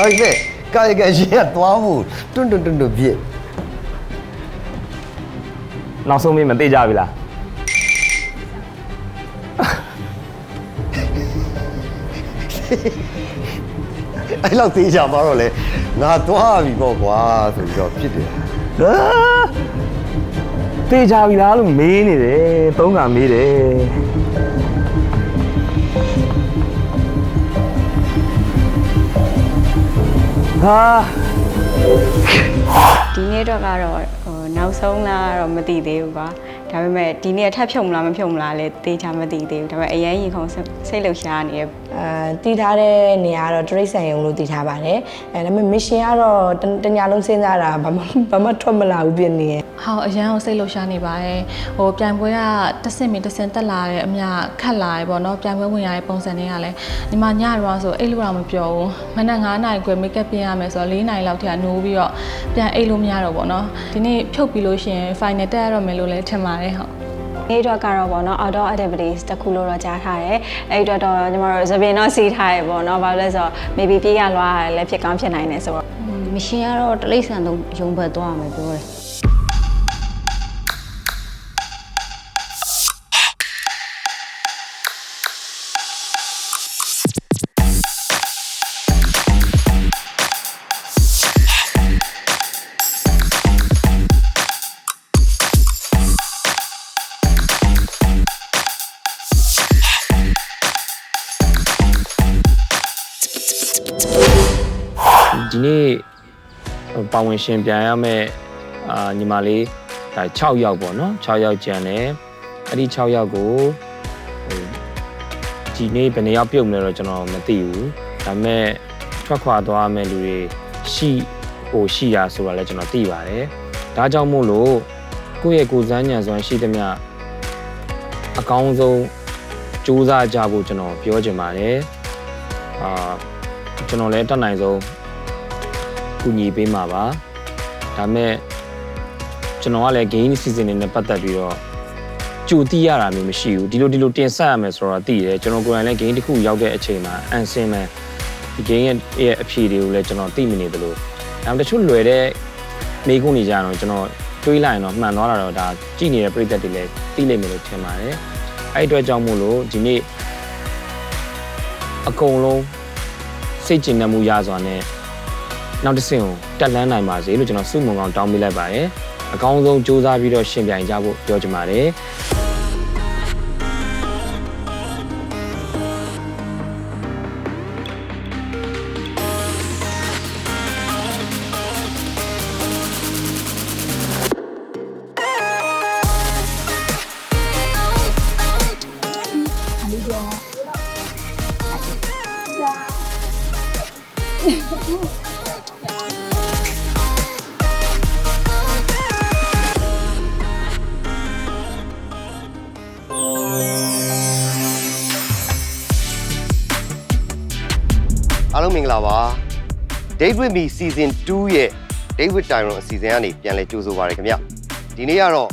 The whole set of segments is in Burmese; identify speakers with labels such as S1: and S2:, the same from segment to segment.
S1: ဒါပေမဲ့ကာယကံရှင်ကသွားဖို့တွန့်တွန့်တွန့်တွန့်ဖြစ်
S2: နောက်ဆုံးမင်းမသိကြပြီလား
S1: အဲ့လောက်သေးချာသွားတော့လေငါသွားပြီပေါ့ကွာဆိုပြီးတော့ဖြစ်တယ်
S2: ဟာသိကြပြီလားလို့မေးနေတယ်သုံးကမေးတယ် ဟာ
S3: ဒီနေ့တော့ကတော့ဟို နောက်ဆုံးလားတော့မသိသေးဘူးကွာဒါပေမဲ့ဒီနေ့ထပ်ဖြုတ်မလားမဖြုတ်မလားလဲတေချာမသိသေးဘူးဒါပေမဲ့အရင်ရင်ခုန်စိတ်လှုပ်ရှားနေရ
S4: အာတည်ထားတဲ့နေရာကတော့တရိတ်ဆန်ရုံလို့တည်ထားပါတယ်အဲဒါပေမဲ့ mission ကတော့တတညာလုံးစဉ်းစားတာဘာမှဘာမှထွက်မလာဘူးဖြစ်နေရဲ့
S5: ဟောအရန်ကိုစိတ်လှုပ်ရှားနေပါတယ်ဟိုပြိုင်ပွဲကတစ်ဆင့်မီတစ်ဆင့်တက်လာတဲ့အမြခတ်လာရပေါ့နော်ပြိုင်ပွဲဝင်ရတဲ့ပုံစံတွေကလည်းညီမညတော့ဆိုအိတ်လို့တော့မပြောဘူးမနက်9နာရီခွဲမိတ်ကပ်ပြင်ရမယ်ဆိုတော့4နာရီလောက်ထိကနိုးပြီးတော့ပြန်အိတ်လို့မရတော့ပေါ့နော်ဒီနေ့ဖြုတ်ပြီးလို့ရှိရင် final တက်ရတော့မယ်လို့လည်းထင်ပါတယ်ဟုတ်
S3: နေ့တော့ကတော့ပေါ့နော် outdoor activities တစ်ခုလို့တော့ကြားထားတယ်အဲ့ဒီတော့တော့ညီမတို့သပင်တော့စီးထားရပေါ့နော်ဘာလို့လဲဆိုတော့ maybe ပြေးရလွားရတယ်လည်းဖြစ်ကောင်းဖြစ်နိုင်တယ်ဆိုတော့
S6: မရှင်ကတော့တလိษံတော့ယုံဘက်သွားမယ်ပြောတယ်
S2: နေ့ပါဝင်ရှင်ပြန်ရမယ့်အာညီမလေးဒါ6ယောက်ပေါ့နော်6ယောက်ကျန်တယ်အဲ့ဒီ6ယောက်ကိုဟိုဒီနေ့ဘယ်နှစ်ယောက်ပြုတ်မလဲတော့ကျွန်တော်မသိဘူးဒါပေမဲ့ထွက်ခွာသွားမယ့်လူတွေရှိဟိုရှိရဆိုတော့လည်းကျွန်တော်သိပါတယ်ဒါကြောင့်မို့လို့ကိုယ့်ရဲ့ကိုယ်စမ်းညံစွမ်းရှိသမျှအကောင်းဆုံးစူးစမ်းကြဖို့ကျွန်တော်ပြောချင်ပါတယ်အာကျွန်တော်လည်းတတ်နိုင်ဆုံး ကူညီပေးမှာပါဒါမဲ့ကျွန်တော်ကလည်း game season တွေနဲ့ပတ်သက်ပြီးတော့ကြိုတိရတာမျိုးမရှိဘူးဒီလိုဒီလိုတင်ဆက်ရမယ်ဆိုတော့သိတယ်ကျွန်တော်ကိုယ်တိုင်လည်း game တစ်ခုရောက်တဲ့အချိန်မှာအန်ဆင်းမယ်ဒီ game ရဲ့ရဲ့အဖြေတွေကိုလည်းကျွန်တော်သိမနေသလိုဒါပေမဲ့တချို့လွယ်တဲ့မိကုန်းနေကြတော့ကျွန်တော်တွေးလိုက်ရင်တော့မှန်သွားတာတော့ဒါကြည့်နေတဲ့ပရိသတ်တွေလည်းသိလိမ့်မယ်လို့ထင်ပါတယ်အဲ့ဒီအတွက်ကြောင့်မို့လို့ဒီနေ့အကုန်လုံးစိတ်ကျဉ်နှံမှုရစွာနဲ့ နောက်တစ်ဆင့်ကိုတက်လန်းနိုင်ပါစေလို့ကျွန်တော်စုမုံကောင်တောင်းပေးလိုက်ပါတယ်အကောင်းဆုံးစူးစမ်းပြီးတော့ရှင်ပြိုင်ကြဖို့ပြောချင်ပါတယ်
S1: င်္ဂလာပါ Date with me season 2ရဲ့ Date with Tyron အစီအစဉ်ကနေပြန်လဲကြိုးဆိုပါရခင်ဗျဒီနေ့ကတော့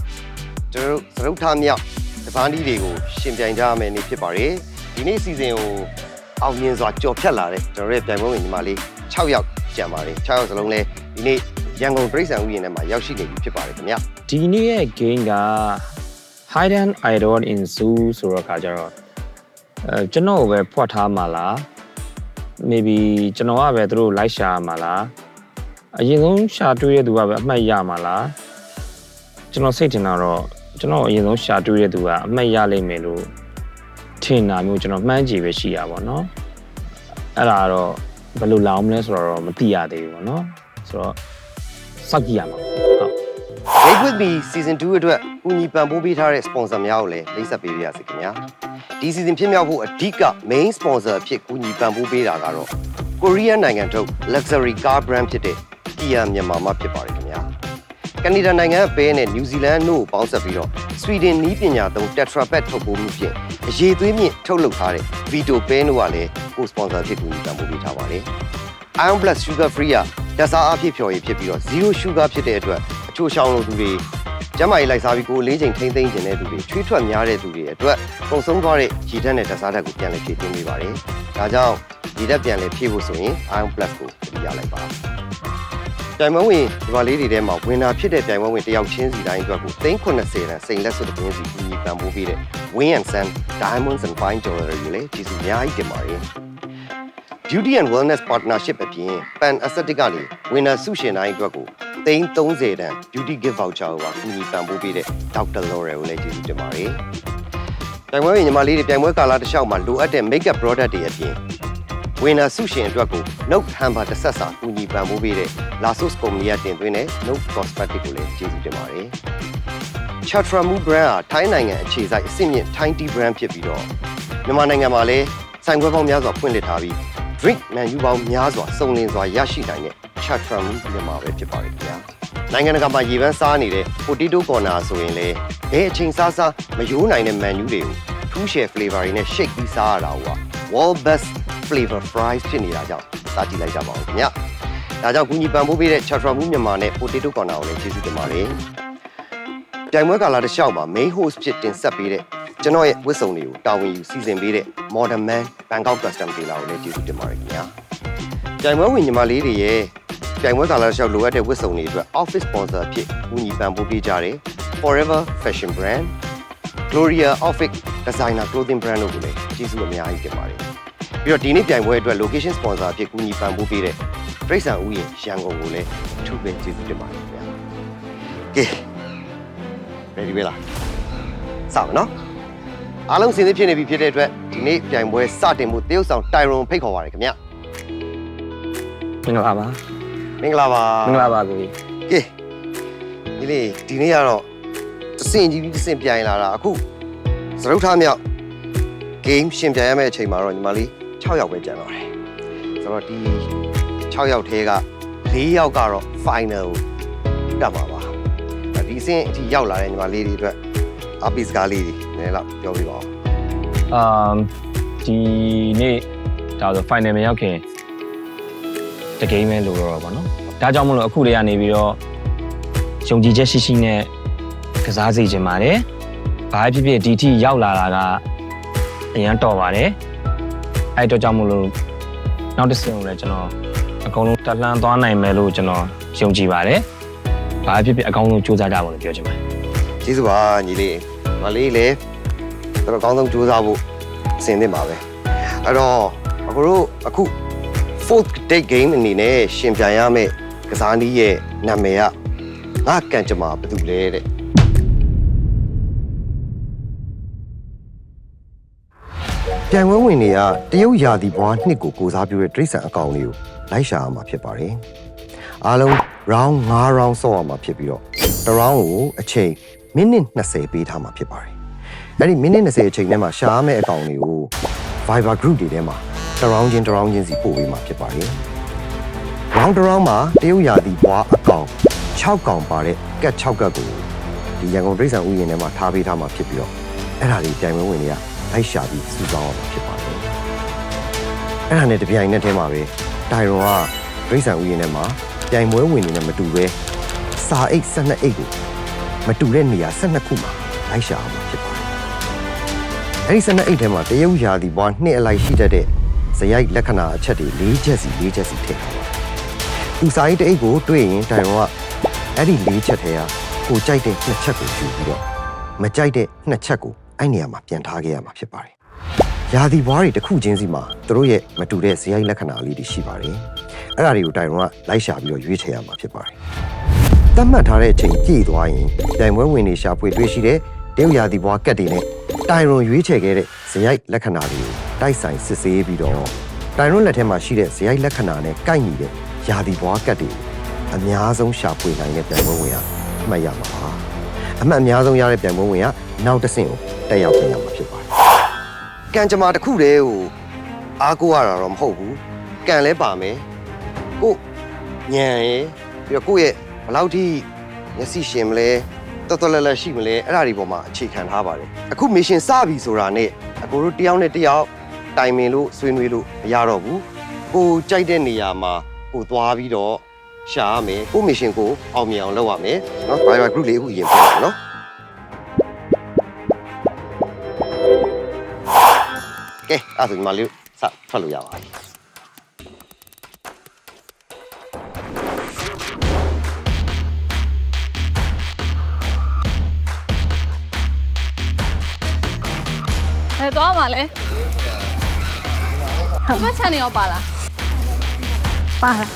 S1: ကျွန်တော်တို့သရုပ်ထားမြောက်တပန်းဒီတွေကိုရှင်ပြိုင်ကြရမယ်နေ့ဖြစ်ပါတယ်ဒီနေ့ season ကိုအောင်မြင်စွာကြော်ဖြတ်လာတဲ့ကျွန်တော်ရဲ့ပြိုင်ပွဲဝင်ညီမလေး6ယောက်ကြံပါတယ်6ယောက်စလုံးလဲဒီနေ့ရန်ကုန်ပြည်စံဥယျာဉ်ထဲမှာရောက်ရှိနေပြီဖြစ်ပါတယ်ခင်ဗျ
S2: ဒီနေ့ရဲ့ game က Hidden Idol in Zoo ဆိုတော့ခါကြတော့အဲကျွန်တော်ကိုပဲဖွက်ထားမှာလား maybe ကျွန်တော်ကပဲသူတို့လိုက်ရှာမှာလားအရင်ဆုံးရှာတွေ့တဲ့သူကပဲအမှတ်ရမှာလားကျွန်တော်စိတ်ထင်တာတော့ကျွန်တော်အရင်ဆုံးရှာတွေ့တဲ့သူကအမှတ်ရလိမ့်မယ်လို့ထင်တာမျိုးကျွန်တော်မှန်းကြည့်ပဲရှိရပါတော့အဲ့ဒါကတော့ဘယ်လိုလောင်မလဲဆိုတော့မသိရသေးဘူးပေါ့နော်ဆိုတော့စောင့်ကြည့်ရမှာ ပေါ့ဟုတ်
S1: Date with me season 2အတွက်ဦးညီပံပိုးပေးထားတဲ့ sponsor များကိုလည်းလိပ်ဆက်ပေးပါရစေခင်ဗျာဒီ season ဖြစ်မြောက်ဖို့အဓိက main sponsor အဖြစ်ဦးညီပံပိုးပေးတာကတော့ Korean နိုင်ငံထုတ် luxury car brand ဖြစ်တဲ့ Kia မြန်မာမှဖြစ်ပါတယ်ခင်ဗျာကနေဒါနိုင်ငံအပဲနဲ့ New Zealand တို့ကိုပေါင်းစပ်ပြီးတော့ Sweden နီးပညာသုံး Tetra Pak ထုတ်ပိုးမှုဖြင့်အရေးသွေးမြင့်ထုတ်လုပ်ထားတဲ့ Vito Pen တို့ကလည်း co-sponsor ဖြစ်ကူညီပံပိုးပေးထားပါတယ် Iron Plus Sugar Free ကဓာတ်စားအဖြစ်ဖြော်ရည်ဖြစ်ပြီးတော့ zero sugar ဖြစ်တဲ့အတွက်အ ချို့ရှောင်းလို့သူတွေကျမ်းမာရေးလိုက်စားပြီးကိုယ်လေးချိန်ထိမ့်သိမ်းခြင်းတဲ့သူတွေချွေးထွက်များတဲ့သူတွေအတွက်ပုံဆုံးသွားတဲ့ရည်ဓာတ်နဲ့ဓာတ်စားဓာတ်ကိုပြန်လည်ဖြည့်တင်းပေးပါတယ်။ဒါကြောင့်ရည်ဓာတ်ပြန်လည်ဖြည့်ဖို့ဆိုရင် Iron Plus ကိုတည်ရလိုက်ပါ။ပြိုင်ပွဲဝင်ဒီပါလေးတွေထဲမှာဝင်တာဖြစ်တဲ့ပြိုင်ပွဲဝင်တစ်ယောက်ချင်းစီတိုင်းအတွက်ကို390တန်စိန်လက်စွပ်တစ်ပင်းစီအညီပံ့ပိုးပေးတဲ့ Win and Sun Diamonds and Fine Jewelry ကိုလည်းကျေးဇူးအများကြီးတင်ပါတယ်။ Beauty and Wellness Partnership အပြင် Pan Aesthetic ကနေဝင်နာဆုရှင်တိုင်းအတွက်ကို330တန် Beauty Gift Voucher ကိုပါကူညီပံ့ပိုးပေးတဲ့ Dr. Laurel ကိုလည်းကျေးဇူးတင်ပါတယ်။ပြိုင်ပွဲဝင်ညီမလေးတွေပြိုင်ပွဲကာလတစ်လျှောက်မှာလိုအပ်တဲ့ makeup product တွေအပြင်ဝင်နာဆုရှင်အတွက်ကို Note Hamper တစ်ဆက်စာကူညီပံ့ပိုးပေးတဲ့ Lasos ကုမ္ပဏီကတင်သွင်းတဲ့ Note Cosmetic ကိုလည်းကျေးဇူးတင်ပါတယ်။ Chatra Mu brand ဟာထိုင်းနိုင်ငံအခြေစိုက်အဆင့်မြင့် Thai tea brand ဖြစ်ပြီးတော့မြန်မာနိုင်ငံမှာလည်းဆိုင်ခွဲပေါင်းများစွာဖွင့်လှစ်ထားပြီး drink မန်ယူပေါင်းများစွာစုံလင်စွာရရှိနိုင်တဲ့ Chatra Mu မြန်မာပဲဖြစ်ပါတယ်ခင်ဗျာနိုင်ငံတကာမှာရေပန်းစားနေတဲ့ potato corner ဆိုရင်လည်းဘယ်အချိန်စားစားမယိုးနိုင်တဲ့ menu တွေကို two share flavor တွေနဲ့ shake ပြီးစားရတာက world best flavor fries ဖြစ်နေတာကြောင့်စားကြည့်လိုက်ကြပါဦးခင်ဗျာဒါကြောင့်ကူညီပံ့ပိုးပေးတဲ့ Chatra Mu မြန်မာနဲ့ potato corner ကိုလည်းကျေးဇူးတင်ပါတယ် ပြိုင်ပွဲကာလတစ်လျှောက်မှာ main host ဖြစ်တင်ဆက်ပေးတဲ့ကျွန်တော်ရဲ့ဝတ်စုံတွေကိုတာဝန်ယူစီစဉ်ပေးတဲ့ Modern Man Bangkok Custom Tailor ကိုလည်းကျေးဇူးတင်ပါတယ်ခင်ဗျာ။ပြိုင်ပွဲဝင်ညီမလေးတွေရဲ့ပြိုင်ပွဲကာလတစ်လျှောက်လိုအပ်တဲ့ဝတ်စုံတွေအတွက် office sponsor အဖြစ်ဦးညီပံ့ပိုးပေးကြတဲ့ Forever Fashion Brand Gloria Outfit Designer Clothing Brand တို့ကိုလည်းကျေးဇူးအများကြီးတင်ပါတယ်။ပြီးတော့ဒီနေ့ပြိုင်ပွဲအတွက် location sponsor အဖြစ်ဦးညီပံ့ပိုးပေးတဲ့ပြိဿံဦးရင်ရန်ကုန်ကိုလည်းအထူးပဲကျေးဇူးတင်ပါတယ်ခင်ဗျာ။ကဲ ready ပဲလားစမယ်နော်အားလုံးစင်စစ်ဖြစ်နေပြီဖြစ်တဲ့အတွက်ဒီနေ့ပြိုင်ပွဲစတင်မှုတရုတ်ဆောင်တိုင်ရွန်ဖိတ်ခေါ်ပါရခင်ဗျ
S2: မင်္ဂလာပါ
S1: မင်္ဂလာပါ
S2: မင်္ဂလာပါကိုကြီး
S1: ကဲဒီနေ့ဒီနေ့ကတော့တစ်စင်ကြီးပြီးတစ်စင်ပြိုင်လာတာအခုသရုပ်ထားမြောက် game ရှင်ပြိုင်ရမယ့်အချိန်မှာတော့ညီမလေး6ယောက်ပဲကျန်တော့တယ်ဆိုတော့ဒီ6ယောက်ထဲက4ယောက်ကတော့ final ကိုတက်မှာပါဒီအ ဆင့်အထိရောက်လာတဲ့ညီမလေးတွေအတွက်အပိစကားလေးတွေနည်းနည်းတော့ပြောပြပါဦး
S2: အမ်ဒီနေ့ဒါဆို final မရောက်ခင်တကိမ်းပဲလို့တော့ပါနော်ဒါကြောင့်မလို့အခုလေးကနေပြီးတော့ယုံကြည်ချက်ရှိရှိနဲ့ကစားစေချင်ပါတယ်ဘာဖြစ်ဖြစ်ဒီထိရောက်လာတာကအရန်တော်ပါတယ်အဲ့အတော့ကြောင့်မလို့နောက်တစ်ဆင့်ကိုလည်းကျွန်တော်အကုန်လုံးတက်လှမ်းသွားနိုင်မယ်လို့ကျွန်တော်ယုံကြည်ပါတယ် ဘာဖြစ်ဖြစ်အကောင်းဆုံးစူးစမ်းကြပါလို့ပြောချင်ပါတယ်
S1: ကျေးဇူးပါညီလေးမလေးလေတော်တော်ကောင်းဆုံးကြိုးစားဖို့အဆင်သင့်ပါပဲအဲ့တော့အခုတို့အခု fourth date game အနေနဲ့ရှင်ပြိုင်ရမယ့်ကစားနည်းရဲ့နာမည်ကငါကန်ကြမှာဘာတူလဲတဲ့ပြိုင်ပွဲဝင်တွေကတရုတ်ရာသီဘွားနှစ်ကိုကိုစားပြုတဲ့တိရစ္ဆာန်အကောင်လေးကိုလိုက်ရှာရမှာဖြစ်ပါတယ် အားလုံး round 5 round ဆော့ရမှာဖြစ်ပြီးတော့တစ် round ကိုအချိန်မိနစ်20ပေးထားမှာဖြစ်ပါတယ်အဲ့ဒီမိနစ်20အချိန်ထဲမှာရှာရမယ့်အကောင်လေးကို Viber group တွေထဲမှာတစ် round ချင်းတစ် round ချင်းစီပို့ပေးမှာဖြစ်ပါတယ် round တစ် round မှာတရုတ်ရာသီဘွားအကောင်6ကောင်ပါတဲ့ကတ်6ကတ်ကိုဒီရန်ကုန်ပြည်ဆန်ဥယျာဉ်ထဲမှာထားပေးထားမှာဖြစ်ပြီးတော့အဲ့ဒါလေးပြိုင်ပွဲဝင်တွေကလိုက်ရှာပြီးစုဆောင်းအောင်ဖြစ်ပါတယ်အဲ့ဒါနဲ့တပြိုင်နက်တည်းမှာပဲတိုင်ရွန်ကပြည်ဆန်ဥယျာဉ်ထဲမှာ ပြိုင်ပွဲဝင်နေနဲ့မတူပဲစာအိတ်12အိတ်ကိုမတူတဲ့နေရာ12ခုမှာလိုက်ရှာအောင်ဖြစ်ပါတယ်အဲ့ဒီ12အိတ်ထဲမှာတရုတ်ရာသီဘွားနှစ်အလိုက်ရှိတတ်တဲ့ဇယိုက်လက္ခဏာအချက်တွေ၄ချက်စီ၄ချက်စီထည့်ထားပါတယ်သူစာအိတ်တစ်အိတ်ကိုတွေ့ရင်တိုင်ရွန်ကအဲ့ဒီ၄ချက်ထဲကကိုကြိုက်တဲ့နှစ်ချက်ကိုယူပြီးတော့မကြိုက်တဲ့နှစ်ချက်ကိုအဲ့နေရာမှာပြန်ထားခဲ့ရမှာဖြစ်ပါတယ်ရာသီဘွားတွေတစ်ခုချင်းစီမှာသူတို့ရဲ့မတူတဲ့ဇယိုက်လက္ခဏာလေးတွေရှိပါတယ် အဲ့ဒါတွေကိုတိုင်ရွန်ကလိုက်ရှာပြီးတော့ရွေးချယ်ရမှာဖြစ်ပါတယ်သတ်မှတ်ထားတဲ့အချိန်ပြည့်သွားရင်ပြိုင်ပွဲဝင်တွေရှာဖွေတွေ့ရှိတဲ့တရုတ်ရာသီဘွားကတ်တွေနဲ့တိုင်ရွန်ရွေးချယ်ခဲ့တဲ့ဇယိုက်လက္ခဏာတွေကိုတိုက်ဆိုင်စစ်ဆေးပြီးတော့တိုင်ရွန်လက်ထဲမှာရှိတဲ့ဇယိုက်လက္ခဏာနဲ့ကိုက်ညီတဲ့ရာသီဘွားကတ်တွေကိုအများဆုံးရှာဖွေနိုင်တဲ့ပြိုင်ပွဲဝင်ကအမှတ်ရမှာပါအမှတ်အများဆုံးရတဲ့ပြိုင်ပွဲဝင်ကနောက်တစ်ဆင့်ကိုတက်ရောက်ပြန်ရမှာဖြစ်ပါတယ်ကံကြမ္မာတစ်ခုတည်းကိုအားကိုးရတာတော့မဟုတ်ဘူးကံလဲပါမယ် ကိုညံရယ်ပြီးတော့ကိုယ့်ရဲ့ ဘယ်လောက်ထိမျက်စိရှင်မလဲတော်တော်လတ်လတ်ရှိမလဲအဲ့ဒါဒီပေါ်မှာအခြေခံထားပါတယ်အခုမရှင်စပြီဆိုတာနဲ့အကိုတို့တယောက်နဲ့တယောက်တိုင်ပင်လို့ဆွေးနွေးလို့မရတော့ဘူးကိုကြိုက်တဲ့နေရာမှာကိုသွားပြီးတော့ ရှာရမယ်ကို mission ကိုအောင်မြင်အောင်လုပ်ရမယ်เนาะ Viber group လေးအခုရင်ပြန်ပါเนาะကဲအဲ့ဒါဆိုညီမလေးစထွက်လို့ရပါပြီ
S5: ဘယ်သွားမှာလဲဟုတ်မချန်နေရောပါလား
S3: ပါလား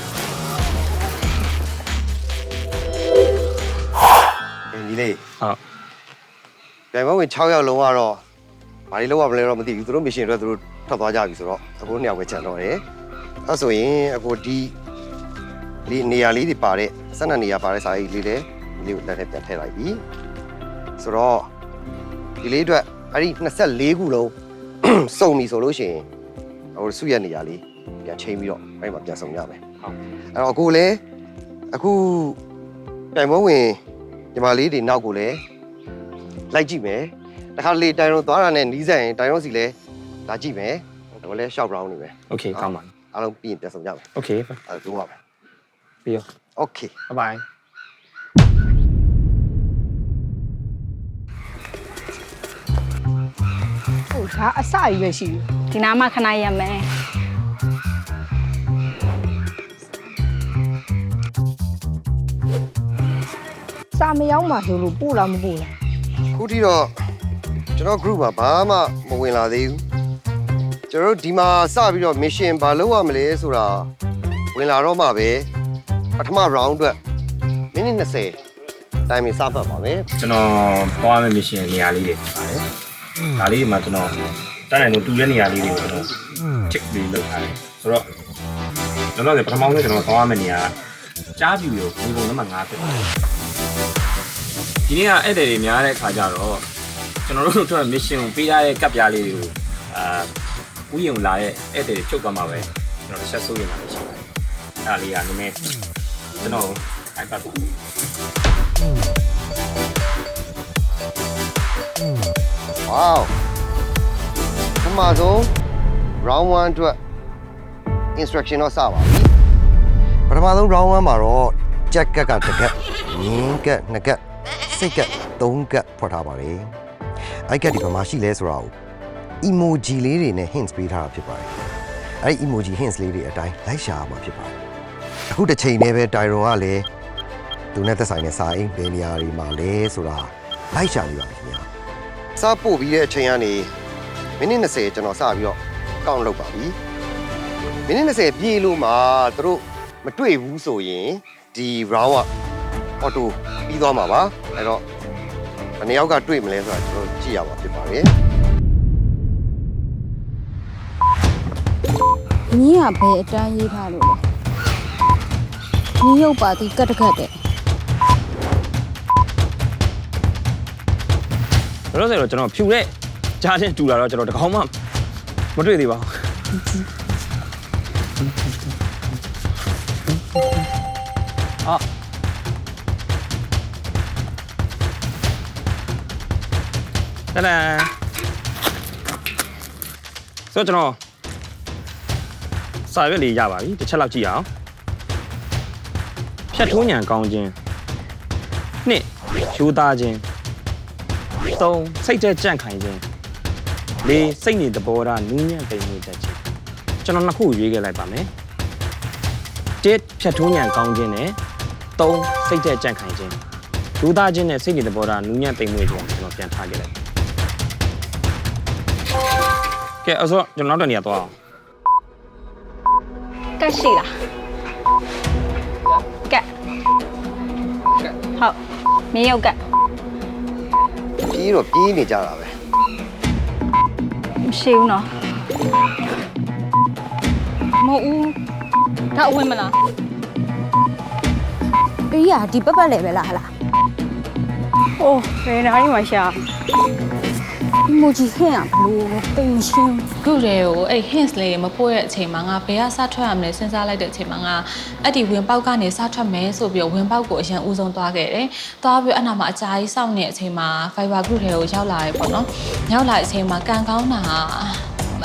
S1: အင်းဒီလေး
S2: ဟုတ်
S1: ပြိုင်ပွဲဝင်6ယောက်လုံးကတော့ဘာတွေလောက်ရမလဲတော့မသိဘူးသူတို့ mission အတွက်သူတို့ထွက်သွားကြပြီဆိုတော့အခုနှစ်ယောက်ပဲကျန်တော့တယ်အဲ့ဆိုရင်အခုဒီဒီနေရာလေးတွေပါတဲ့12နေရာပါတဲ့စာအိတ်လေးလည်းဒီလေးကိုတက်ထည့်ပြန်ထည့်လိုက်ပြီဆိုတော့ဒီလေးအတွက်အဲ့ဒီ24ခုလုံး စုံပြီဆိုလို့ရှိရင်ဟိုစုရနေရာလေးပြန်ချိန်ပြီးတော့အဲ့ဒီမှာပြန်စုံရမယ်ဟုတ်အဲ့တော့အခုလည်းအခုပြိုင်ပွဲဝင်ညီမလေးတွေနောက်ကိုလည်း လိုက်ကြည့်မယ်တခါလေတိုင်ရုံသွားတာနဲ့နီးစပ်ရင်တိုင်ရုံစီလဲလာကြည့်မယ်ဒါလည်း short round နေမယ်
S2: โอเคကောင်းပါ
S1: အားလုံးပြီးရင်ပြန်ဆောင်ကြမယ်
S2: โอเค
S1: အဲဒါပြောပါမယ်
S2: ပြီးရော
S1: okay
S2: ဘိုင်
S4: ဟုတ် ဒါအစရွယ်ရှိပြီ
S3: ဒီနားမှာခဏရမယ်
S4: စာမရောက်မှဆိုလို့ပို့လားမပို့လား
S1: ခုထိတော့ကျွန်တော် group မှာဘာမှမဝင်လာသေးဘူးကျွန်တော်တို့ဒီမှာစပြီးတော့ mission ဘာလုပ်ရမလဲဆိုတာဝင်လာတော့မှပဲပထမ round အတွက်မိနစ်20တိုင်မင်စပတ်ပါမယ်
S2: ကျွန်တော်သွားမယ့် mission နေရာလေးတွေပါတယ် ဒါလေးတွေမှာကျွန်တော်တန်းနိုင်လို့တူတဲ့နေရာလေးတွေကိုကျွန်တော် check ပြီးလုပ်ထားတယ်ဆိုတော့ကျွန်တော်လည်းပထမဆုံးကျွန်တော်သွားမယ့်နေရာကြားပြူရောဒီပုံနံပါတ်5ဖြစ်ပါတယ်ဒီနေ့ကဧည့်သည်တွေများတဲ့ခါကျတော့ကျွန်တော်တို့တို့ mission ကိုပေးထားတဲ့ကပ်ပြားလေးတွေကိုအာဥယျာဉ်လာတဲ့ဧည့်သည်တွေချုပ်သွားမှာပဲကျွန်တော်တစ်ချက်စိုးရိမ်နေတာရှိပါတယ်အဲ့ဒါလေးကနည်းနည်းကျွန်တော် iPad ကို
S1: ဝေါပထမဆုံး round 1အတွက် instruction တော့စပါပြီပထမဆုံး round 1မှာတော့ကြက်ကက်ကတစ်ကက်ငင်းကက်နှစ်ကက်စိတ်ကက်သုံးကက်ဖွက်ထားပါတယ်အဲ့ကက်ဒီဘာမှရှိလဲဆိုတာကို emoji လေးတွေနဲ့ hints ပေးထားတာဖြစ်ပါတယ်အဲ့ဒီ emoji hints လေးတွေအတိုင်းလိုက်ရှာရမှာဖြစ်ပါတယ်အခုတစ်ချိန်တည်းပဲတိုင်ရွန်ကလည်းသူနဲ့သက်ဆိုင်တဲ့စာအိမ်ဘယ်နေရာတွေမှာလဲဆိုတာလိုက်ရှာနေပါပြီခင်ဗျာ စပို့ပြီးတဲ့အချိန်ကနေမိနစ်20ကျွန်တော်စပြီးတော့ကောင့်လုပ်ပါပြီမိနစ်20ပြည့်လို့မှသူတို့မတွေ့ဘူးဆိုရင်ဒီ round ကအော်တိုပြီးသွားမှာပါအဲ့တော့ဘယ်နှစ်ယောက်ကတွေ့မလဲဆိုတာကျွန်တော်ကြည့်ရမှာဖြစ်ပါတယ်
S6: ညီကဘယ်အတန်းရေးထားလို့လဲညီရုပ်ပါတီကတ်တကတ်တဲ့
S2: ဘယ်လိုလဲဆိုတော့ကျွန်တော်ဖြူတဲ့ကြားချင်းတူလာတော့ကျွန်တော်တကောင်းမှမတွေ့သေးပါဘူးအာတလာဆိုတော့ကျွန်တော်စာရွက်လေးရပါပြီတစ်ချက်လောက်ကြည့်အောင်ဖြတ်ထိုးညံကောင်းခြင်းနှစ်ယူသားခြင်း ၃စိတ်တဲ့ကြန့်ခိုင်ခြင်း၄စိတ်နေသဘောထားနူးညံ့ပိန်နေတတ်ခြင်းကျွန်တော်နှစ်ခုရွေးခဲ့လိုက်ပါမယ်တစ်ဖြတ်ထိုးညံကောင်းခြင်းနဲ့၃စိတ်တဲ့ကြန့်ခိုင်ခြင်းဒူးသားခြင်းနဲ့စိတ်နေသဘောထားနူးညံ့ပိန်မွေ့ခြင်းကျွန်တော်ပြန်ထားခဲ့လိုက်ကဲအဲ့ဆိုကျွန်တော်နောက်တစ်နေရာသွားအောင်
S3: ကက်ရှိလားကက်ဟုတ်မင်းရုပ်ကက်
S1: ပြေးတော့ပြေးနေကြတာပဲ
S3: မရှိဘူးနော်
S5: မဟုတ်ဘူးဒါအဝင်မလား
S6: အေးရဒီပတ်ပတ်လေပဲလားဟလား
S3: အိုးဘယ်နားကြီးမှာရှာ
S6: အမို ဂျီဟင်းอ่ะဘလို့လဲတိမ်ရှင်း
S5: group တွေကိုအဲ့ hints လေးတွေမပို့တဲ့အချိန်မှာငါဘယ်ကစထွက်ရမလဲစဉ်းစားလိုက်တဲ့အချိန်မှာငါအဲ့ဒီဝင်ပေါက်ကနေစထွက်မယ်ဆိုပြီးတော့ဝင်ပေါက်ကိုအရင်ဦးဆုံးသွားခဲ့တယ်။သွားပြီးတော့အဲ့နာမှာအကြာကြီးစောင့်နေတဲ့အချိန်မှာ Fiber group တွေကိုရောက်လာတယ်ပေါ့နော်။ရောက်လာတဲ့အချိန်မှာကန်ကောင်းတာ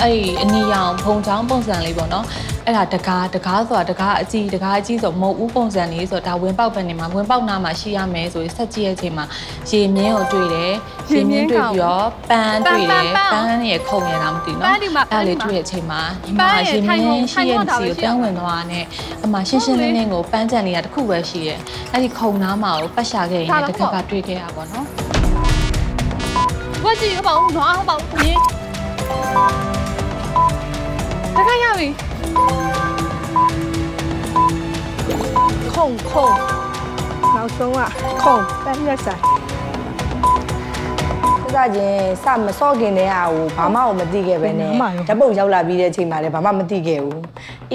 S5: အဲ့ဒီအနီရောင်ဖုံချောင်းပုံစံလေးပေါ့နော်။ အဲ့ဒါတကားတကားဆိုတာတကားအကြီးတကားအကြီးဆိုမုံဦးပုံစံလေးဆိုတော့ဒါဝင်ပေါက်ပဲနေမှာဝင်ပေါက်နာမှာရှိရမယ်ဆိုရင်ဆက်ကြည့်ရဲ့အချိန်မှာရေမြင်းကိုတွေ့တယ်ရေမြင်းတွေ့ပြီးတော့ပန်းတွေ့တယ်ပန်းရဲ့ခုံရတာမသိဘူးနော်အဲ့လေတွေ့တဲ့အချိန်မှာဒီမှာရေမြင်းရှိရဲ့စီကိုတန်းဝင်သွားတာနဲ့အမှရှင်းရှင်းလင်းလင်းကိုပန်းကြံနေတာတစ်ခုပဲရှိတယ်အဲ့ဒီခုံနားမှာကိုပတ်ရှာခဲ့ရင်တကက်ကတွေ့ခဲ့ရပါတော့
S6: 我自己个保护团，保护你。
S5: 大概要ပြီ
S4: ခုံခုံနောက်ဆုံးကခုံပန်းရက်ဆိုင်စစချင်းစမစော့ခင်တဲ့ဟာကိုဘာမှမသိခဲ့ပဲနဲ့ဓာတ်ပုံရောက်လာပြီးတဲ့အချိန်မှာလည်းဘာမှမသိခဲ့ဘူး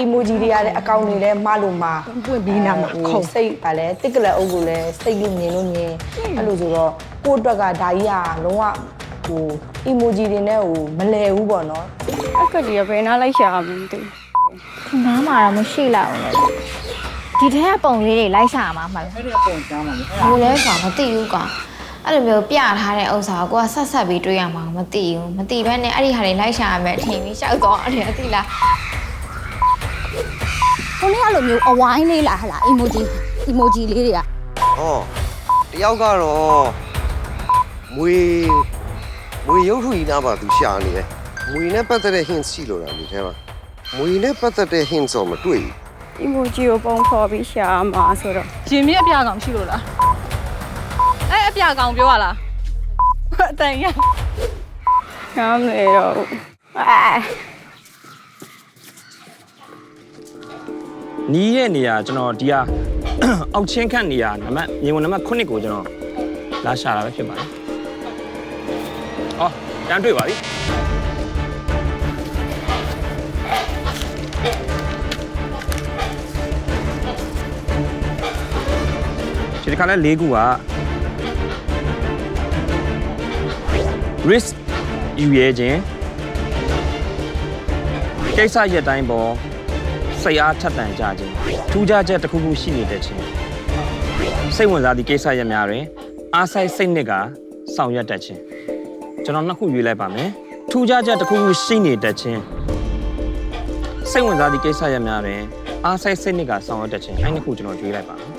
S4: emoji တွေကလည်းအကောင့်တွေလည်းမှားလို့မှားပွင့်ပြီးနာမှာခုံစိတ်ပါလဲတစ်ကလက်အုပ်ကိုလည်းစိတ်လို့မြင်လို့မြင်အဲ့လိုဆိုတော့ကိုယ့်အတွက်ကဒါကြီးကလုံးဝဟို emoji တွေနဲ့ဟိုမလဲဘူးပေါ့နော်
S6: အကဒီကဘယ်နာလိုက်ရှာမှမသိဘူး
S7: ဒီနားမှာတော့မရှိလောက်ဘူးလေဒီထဲကပုံလေးတွေလိုက်ရှာမှာမှလည်းအဲ့ဒီပုံရှားမှာလေဘယ်လဲဆိုတာမသိဘူးကွာအဲ့လိုမျိုးပြထားတဲ့ဥစ္စာကိုကိုကဆက်ဆက်ပြီးတွေးရမှာမသိဘူးမသိဘဲနဲ့အဲ့ဒီဟာတွေလိုက်ရှာရမယ်ထင်ပြီးရှောက်တော့တယ်သိလား
S6: ကိုနေ့အဲ့လိုမျိုးအဝိုင်းလေးလားဟလာ emoji emoji လေးတွေက
S1: ဟောတယောက်ကတော့မွေမွေရုပ်ထုကြီးနားပါသူရှာနေတယ်မွေနဲ့ပတ်သက်တဲ့ hint ရှိလို့လားဒီထဲမှာ မွေနဲ့ပတ်သက်တဲ့ hint ဆိုမတွေ့ဘူး
S6: emoji ကိုပုံဖော်ပြီးရှာမှာဆိုတော့
S5: ရင်မြင့်အပြကောင်ရှိလို့လားအဲ့အပြကောင်ပြောရလားအတန်ရ
S6: ရှာမလဲတော့ဘူးအဲ
S2: နီးရဲ့နေရာကျွန်တော်ဒီဟာအောက်ချင်းခန့်နေရာနံပါတ်မြေဝင်နံပါတ်9ကိုကျွန်တော်လာရှာတာပဲဖြစ်ပါတယ်။အော်တန်းတွေ့ပါပြီ။ ဒီတစ်ခါလဲ၄ခုက risk ယူရဲခြင်းကိစ္စရက်တိုင်းပေါ်စိတ်အားထက်သန်ကြခြင်းထူးခြားချက်တစ်ခုခုရှိနေတဲ့ခြင်းစိတ်ဝင်စားသည့်ကိစ္စရက်များတွင်အားဆိုင်စိတ်နှစ်ကဆောင်ရွက်တတ်ခြင်းကျွန်တော်နှစ်ခုရွေးလိုက်ပါမယ်ထူးခြားချက်တစ်ခုခုရှိနေတဲ့ခြင်းစိတ်ဝင်စားသည့်ကိစ္စရက်များတွင်အားဆိုင်စိတ်နှစ်ကဆောင်ရွက်တတ်ခြင်းအဲ့နှစ်ခုကျွန်တော်ရွေးလိုက်ပါမယ်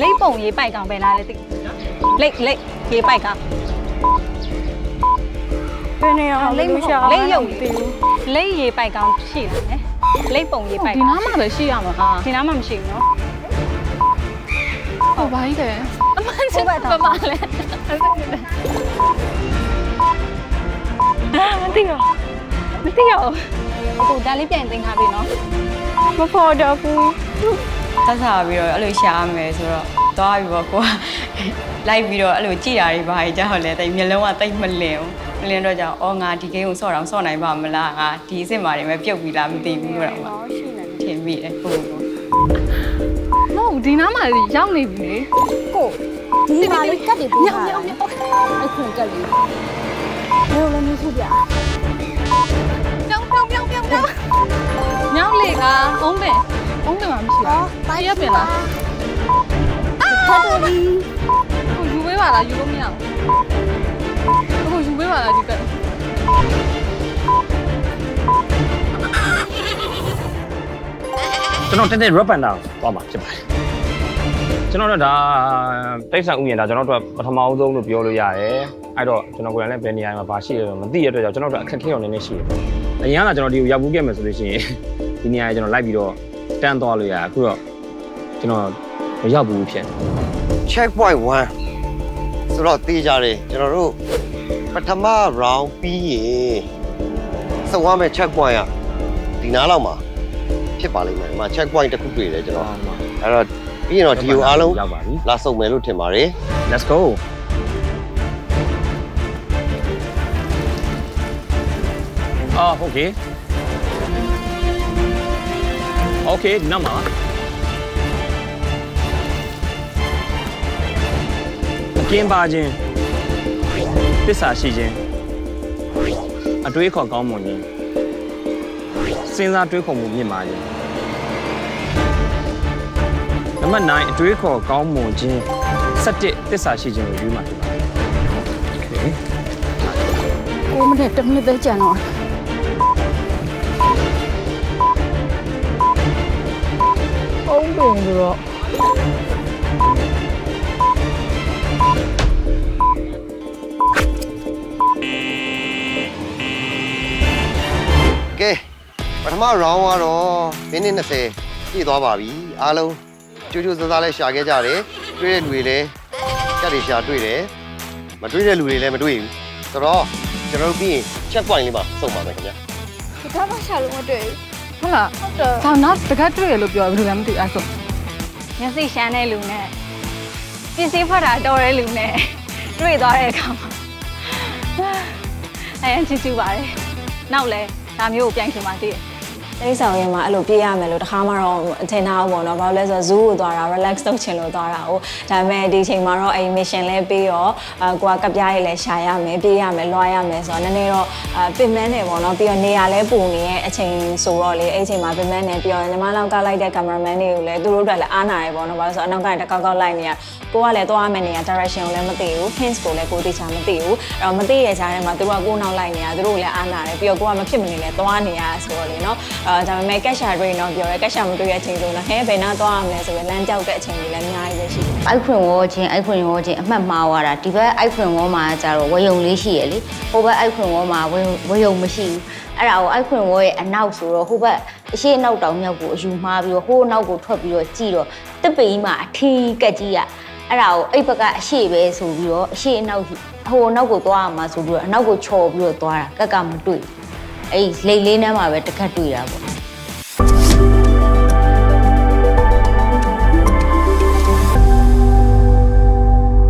S3: လိတ်ပုံရေးပိုက်ကောင်ပဲလားလေသိလိတ်လိတ်ရေးပိုက်ကောင်
S6: ဘယ်နေအောင်လိမ့်မရှာ
S3: လိတ်ရုပ်လိတ်ရေးပိုက်ကောင်ရှိတယ်နော်လိတ်ပုံရေးပိုက်
S5: ဒီ
S3: ကောင်
S5: နားမှာပဲရှိရမှာဟာ
S3: ဒီနားမှမရှိဘူးနော်
S5: ဟိုဘာကြီးလဲအမှန်စစ်ပါပါမလဲ
S3: မသိရောမသိရောအခုဒါလေးပြန်သိမ်းထားပြီနော်
S6: မဖော်တော့ဘူး
S8: သက်သာပြီးတော့အဲ့လိုရှာရမယ်ဆိုတော့သွားပြီးတော့ကိုကလိုက်ပြီးတော့အဲ့လိုကြည်တာတွေပါကြီးကြောက်လဲတိတ်မျိုးလုံးကတိတ်မလင်ဘူးမလင်တော့ကြောင့်အော်ငါဒီကိန်းကိုဆော့တော့ဆော့နိုင်ပါမလားငါဒီအစ်စ်မာတွေပဲပြုတ်ပြီးလားမသိဘူးတော့မှထင်မိတယ်ကိုကို
S5: မဟုတ်ဒီနားမှာရောက်နေပြီလေ
S6: ကိုဒီမှာလေးကတ်တွေပေးထားတယ်အဲ့ခွန်ကတ်လေးဘယ်လိုလဲမဟုတ်ပြ
S5: ပြောင်းပြောင်းပြောင်းပြောင်းပြောင်းညောင်းလေကအုံးပ င်အုံးပင်မှာမရှိဘူးတရက်ပင်လား
S6: ဖတ်တယ်ဒီ
S5: ဟိုယူပေးပါလားယူလို့မရဘူးဟိုယူပေးပါလားဒီကက်
S2: ကျွန်တော်တက်တဲ့ rap band ကိုသွားမှာဖြစ်ပါတယ်ကျွန်တော်တို့ဒါတိတ်ဆန်ဥယျာဉ်ဒါကျွန်တော်တို့ပထမအဆုံးလို့ပြောလို့ရတယ်အဲ့တော့ကျွန်တော်ကိုယ်တိုင်လည်းဘယ်နေရာမှာပါရှိရတော့မသိရတဲ့အတွက်ကြောင့်ကျွန်တော်တို့အခက်အခဲအောင်နည်းနည်းရှိတယ်အရင်ကကျွန်တော်ဒီကိုရောက်ဘူးခဲ့မယ်ဆိုလို့ရှိရင်ဒီနေရာကျွန်တော်လိုက်ပြီးတော့ တန်းသွားလို့ရအခုတော့ကျွန်တော်မရောက်ဘူးဖြစ်
S1: check point 1ဆိုတော့တေးကြတယ်ကျွန်တော်တို့ပထမ round ပြီးရင်စောင့်ရမယ့် check point ကဒီနားလောက်မှာဖြစ်ပါလိမ့်မယ်ဒီမှာ check point တစ်ခုတွေ့တယ်ကျွန်တော်အဲ့တော့ပြီးရင်တော့ဒီကိုအားလုံး
S2: ရောက်ပါပြီ
S1: လာစုံမယ်လို့ထင်ပါတယ်
S2: let's go အော်ဟုတ်ကဲ့ คโอเคဒီနောက်မှာအကင်းပါခြင်းသစ္စာရှိခြင်းအတွေးခေါ်ကောင်းမွန်ခြင်းစဉ်းစားတွေးခေါ်မှုမြင့်မာခြင်းနံပါတ်9အတွေးခေါ်ကောင်းမွန်ခြင်း7သစ္စာရှိခြင်းကိုယူမှာဖြစ်ပါတယ် Okay
S6: 9မိနစ်10မိနစ်ပဲကြံတော့
S4: ပုံးပင်ဆိုတော့
S1: ကဲပထမ round ကတော့မိနစ်20ပြည့်သွားပါပြီအားလုံးကျိုးကျိုးစားစားလဲရှာခဲ့ကြတယ်တွေ့တဲ့လူတွေလည်းကြက်တွေရှာတွေ့တယ်မတွေ့တဲ့လူတွေလည်းမတွေ့ဘူးဆိုတော့ကျွန်တော်တို့ပြီးရင် check point လေးပါစုံပါမယ်ခင်ဗျာ
S6: ဒီကားမရှာလို့မတွေ့ဘူး
S5: ဟုတ်လား
S6: ဟုတ်တယ်
S5: ဒါနောက်တကယ်တွေ့ရလို့ပြောဘယ်လိုလဲမသိအဲ့ဆို
S3: မျက်စိရှမ်းတဲ့လူနဲ့ပစ္စည်းဖတ်တာတော်တဲ့လူနဲ့တွေ့သွားတဲ့အခါမှာအဲချစ်ချူပါတယ်နောက်လဲဒါမျိုးကိုပြန်ခင်ပါသေးတယ် တိတ်ဆောင်ရင်မှာအဲ့လိုပြေးရမယ်လို့တခါမှတော့အထင်ထားဘူးပေါ့နော်ဘာလို့လဲဆိုတော့ zoo ကိုသွားတာ relax လုပ်ချင်လို့သွားတာ哦ဒါပေမဲ့ဒီချိန်မှာတော့အဲ့ mission လဲပြီးတော့အကိုကကပြားရည်လဲရှာရမယ်ပြေးရမယ်လွှားရမယ်ဆိုတော့နည်းနည်းတော့အပင်မန်းနေပေါ့နော်ပြီးတော့နေရာလဲပူနေရဲ့အချိန်ဆိုတော့လေအဲ့အချိန်မှာပင်မန်းနေပြီးတော့ညီမလောက်ကလိုက်တဲ့ cameraman တွေကိုလည်းသူတို့အတွက်လည်းအားနာရပေါ့နော်ဘာလို့ဆိုတော့အနောက်ကနေတစ်ကောက်ကောက်လိုက်နေရကိုကလည်းသွားရမယ့်နေရာ direction ကိုလည်းမသိဘူး hints ကိုလည်းကိုသိချာမသိဘူးအဲ့တော့မသိရကြတဲ့မှာသူတို့ကကိုနောက်လိုက်နေရသူတို့လည်းအားနာတယ်ပြီးတော့ကိုကမဖြစ်မနေလဲသွားနေရဆိုတော့လေနော်အဲဒါပေမဲ့ cash share တွေတော့ပြောရဲ cash share မတွေ့ရတဲ့အချိန်ဆိုတော့ဟဲဘယ်နာသွားရမလဲဆိုပြီးလမ်းကြောက်တဲ့အချိန်တွေလည်းအများကြီးပဲရှိတယ်
S9: အိုက်ဖွင့်ဝေါ်ချင်းအိုက်ဖွင့်ဝေါ်ချင်းအမှတ်မှားသွားတာဒီဘက်အိုက်ဖွင့်ဝေါ်မှာကျတော့ဝယုံလေးရှိရလေဟိုဘက်အိုက်ဖွင့်ဝေါ်မှာဝယုံဝယုံမရှိဘူးအဲ့ဒါကိုအိုက်ဖွင့်ဝေါ်ရဲ့အနောက်ဆိုတော့ဟိုဘက်အရှိအနောက်တောင်မြောက်ကိုအယူမှားပြီးတော့ဟိုအနောက်ကိုထွက်ပြီးတော့ကြည့်တော့တစ်ပိကြီးမှာအထီးကက်ကြီးอ่ะအဲ့ဒါကိုအိတ်ဘက်ကအရှိပဲဆိုပြီးတော့အရှိအနောက်ဟိုအနောက်ကိုသွားရမှာဆိုပြီးတော့အနောက်ကိုချော်ပြီးတော့သွားတာကက်ကမတွေ့ အဲ့ဒီလိတ်လေးနှမ်းမှာပဲတစ်ခက်တွေ့တာပေါ့